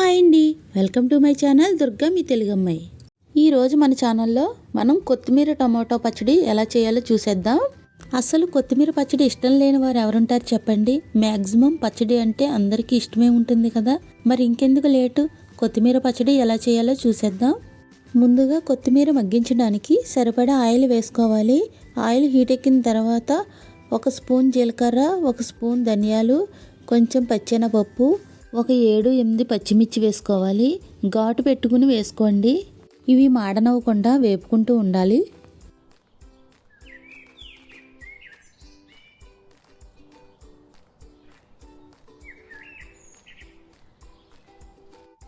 Hi అండి. Welcome to my channel Durga మీ తెలుగమ్మాయి. ఈరోజు మన ఛానల్లో మనం కొత్తిమీర టమాటో పచ్చడి ఎలా చేయాలో చూసేద్దాం. అసలు కొత్తిమీర పచ్చడి ఇష్టం లేని వారు ఎవరుంటారు చెప్పండి. మ్యాక్సిమం పచ్చడి అంటే అందరికీ ఇష్టమే ఉంటుంది కదా. మరి ఇంకెందుకు లేటు? కొత్తిమీర పచ్చడి ఎలా చేయాలో చూసేద్దాం. ముందుగా కొత్తిమీర మగ్గించడానికి సరిపడా ఆయిల్ వేసుకోవాలి. ఆయిల్ హీట్ ఎక్కిన తర్వాత ఒక స్పూన్ జీలకర్ర ఒక స్పూన్ ధనియాలు కొంచెం పచ్చెనపప్పు ఒక ఏడు ఎనిమిది పచ్చిమిర్చి వేసుకోవాలి. ఘాటు పెట్టుకుని వేసుకోండి. ఇవి మాడనవ్వకుండా వేపుకుంటూ ఉండాలి.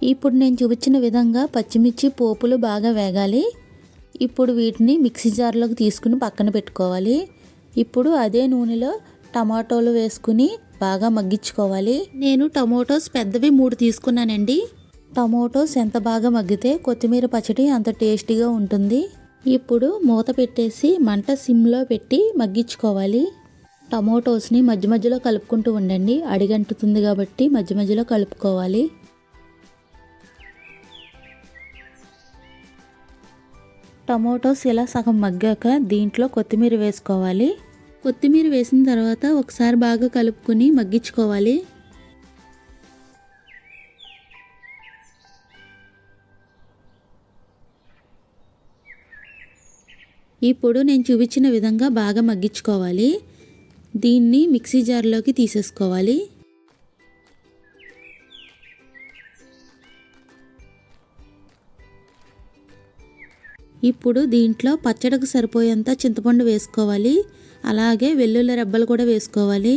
ఇప్పుడు నేను చూపించిన విధంగా పచ్చిమిర్చి పోపులు బాగా వేగాలి. ఇప్పుడు వీటిని మిక్సీ జార్లోకి తీసుకుని పక్కన పెట్టుకోవాలి. ఇప్పుడు అదే నూనెలో టమాటోలు వేసుకుని బాగా మగ్గించుకోవాలి. నేను టమోటోస్ పెద్దవి మూడు తీసుకున్నానండి. టమోటోస్ ఎంత బాగా మగ్గితే కొత్తిమీర పచ్చడి అంత టేస్టీగా ఉంటుంది. ఇప్పుడు మూత పెట్టేసి మంట సిమ్లో పెట్టి మగ్గించుకోవాలి. టమోటోస్ని మధ్య మధ్యలో కలుపుకుంటూ ఉండండి. అడిగంటుతుంది కాబట్టి మధ్య మధ్యలో కలుపుకోవాలి. టమోటోస్ ఇలా సగం మగ్గాక దీంట్లో కొత్తిమీర వేసుకోవాలి. కొత్తిమీర వేసిన తర్వాత ఒకసారి బాగా కలుపుకొని మగ్గించుకోవాలి. ఇప్పుడు నేను చూపించిన విధంగా బాగా మగ్గించుకోవాలి. దీన్ని మిక్సీ జార్లోకి తీసేసుకోవాలి. ఇప్పుడు దీంట్లో పచ్చడికి సరిపోయేంత చింతపండు వేసుకోవాలి. అలాగే వెల్లుల్లి రెబ్బలు కూడా వేసుకోవాలి.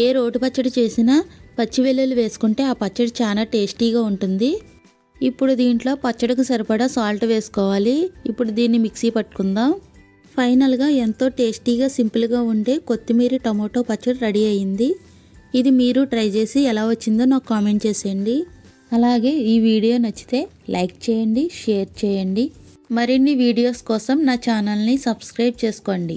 ఏ రోటి పచ్చడి చేసినా పచ్చి వెల్లుల్లి వేసుకుంటే ఆ పచ్చడి చాలా టేస్టీగా ఉంటుంది. ఇప్పుడు దీంట్లో పచ్చడికి సరిపడా సాల్ట్ వేసుకోవాలి. ఇప్పుడు దీన్ని మిక్సీ పట్టుకుందాం. ఫైనల్గా ఎంతో టేస్టీగా సింపుల్గా ఉండే కొత్తిమీర టమోటో పచ్చడి రెడీ అయ్యింది ఇది మీరు ట్రై చేసి ఎలా వచ్చిందో నాకు కామెంట్ చేసేయండి. అలాగే ఈ వీడియో నచ్చితే లైక్ చేయండి షేర్ చేయండి. మరిన్ని వీడియోస్ కోసం నా ఛానల్ని సబ్స్క్రైబ్ చేసుకోండి.